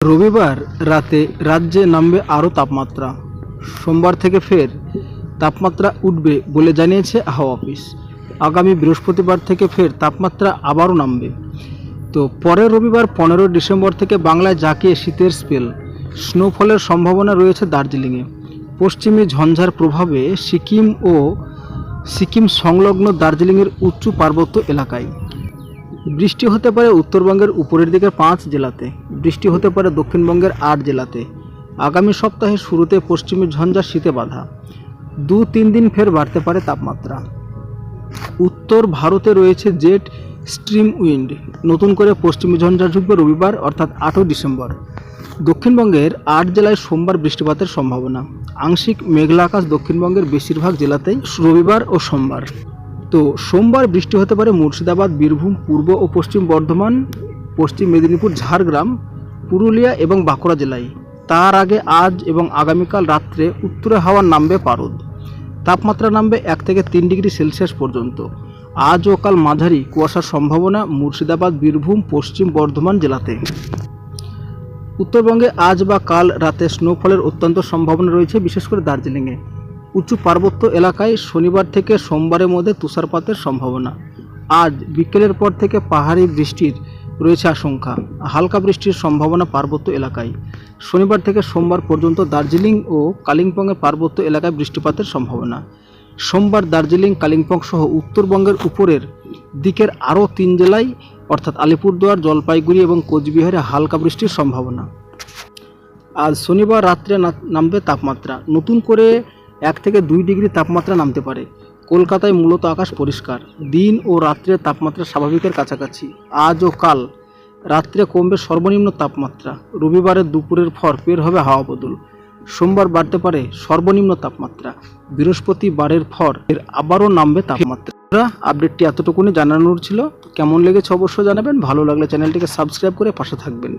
রবিবার রাতে রাজ্যে নামবে আরও তাপমাত্রা। সোমবার থেকে ফের তাপমাত্রা উঠবে বলে জানিয়েছে হাওয়া অফিস। আগামী বৃহস্পতিবার থেকে ফের তাপমাত্রা আবারও নামবে। তো পরের রবিবার পনেরো ডিসেম্বর থেকে বাংলায় জাঁকিয়ে শীতের স্পেল। স্নোফলের সম্ভাবনা রয়েছে দার্জিলিংয়ে। পশ্চিমী ঝঞ্ঝার প্রভাবে সিকিম ও সিকিম সংলগ্ন দার্জিলিংয়ের উচ্চ পার্বত্য এলাকায়। বৃষ্টি হতে পারে উত্তরবঙ্গের উপরের দিকের পাঁচ জেলাতে। বৃষ্টি হতে পারে দক্ষিণবঙ্গের আট জেলাতে। আগামী সপ্তাহের শুরুতে পশ্চিমী ঝঞ্ঝা, শীতে বাঁধা। দু তিন দিন ফের বাড়তে পারে তাপমাত্রা। উত্তর ভারতে রয়েছে জেট স্ট্রিম উইন্ড। নতুন করে পশ্চিমী ঝঞ্ঝা ঢুকবে রবিবার, অর্থাৎ আটই ডিসেম্বর। দক্ষিণবঙ্গের আট জেলায় সোমবার বৃষ্টিপাতের সম্ভাবনা। আংশিক মেঘলা আকাশ দক্ষিণবঙ্গের বেশিরভাগ জেলাতেই রবিবার ও সোমবার। তো সোমবার বৃষ্টি হতে পারে মুর্শিদাবাদ, বীরভূম, পূর্ব ও পশ্চিম বর্ধমান পশ্চিম মেদিনীপুর, ঝাড়গ্রাম, পুরুলিয়া এবং বাঁকুড়া জেলায়। তার আগে আজ এবং আগামীকাল রাত্রে উত্তরে হাওয়া নামবে পারদ। তাপমাত্রা নামবে এক থেকে তিন ডিগ্রি সেলসিয়াস পর্যন্ত। আজ ও কাল মাঝারি কুয়াশার সম্ভাবনা মুর্শিদাবাদ, বীরভূম, পশ্চিম বর্ধমান জেলাতে। উত্তরবঙ্গে আজ বা কাল রাতে স্নোফলের অত্যন্ত সম্ভাবনা রয়েছে, বিশেষ করে দার্জিলিংয়ে। উঁচু পার্বত্য এলাকায় শনিবার থেকে সোমবারের মধ্যে তুষারপাতের সম্ভাবনা। আজ বিকেলের পর থেকে পাহাড়ি বৃষ্টির রয়েছে আশঙ্কা। হালকা বৃষ্টির সম্ভাবনা পার্বত্য এলাকায়। শনিবার থেকে সোমবার পর্যন্ত দার্জিলিং ও কালিম্পংয়ের পার্বত্য এলাকায় বৃষ্টিপাতের সম্ভাবনা। সোমবার দার্জিলিং, কালিম্পং সহ উত্তরবঙ্গের উপরের দিকের আরও তিন জেলায়, অর্থাৎ আলিপুরদুয়ার, জলপাইগুড়ি এবং কোচবিহারে হালকা বৃষ্টির সম্ভাবনা। আজ শনিবার রাত্রে নামবে তাপমাত্রা। নতুন করে এক থেকে দুই ডিগ্রি তাপমাত্রা নামতে পারে। কলকাতায় মূলত আকাশ পরিষ্কার। দিন ও রাত্রে তাপমাত্রা স্বাভাবিকের কাছাকাছি। আজ ও কাল রাত্রে কমবে সর্বনিম্ন তাপমাত্রা। রবিবারের দুপুরের পর বের হবে হাওয়া বদল। সোমবার বাড়তে পারে সর্বনিম্ন তাপমাত্রা। বৃহস্পতিবারের পর এর আবারও নামবে তাপমাত্রা। আপডেটটি এতটুকুনি জানানোর ছিল। কেমন লেগেছে অবশ্যই জানাবেন। ভালো লাগলে চ্যানেলটিকে সাবস্ক্রাইব করে পাশে থাকবেন।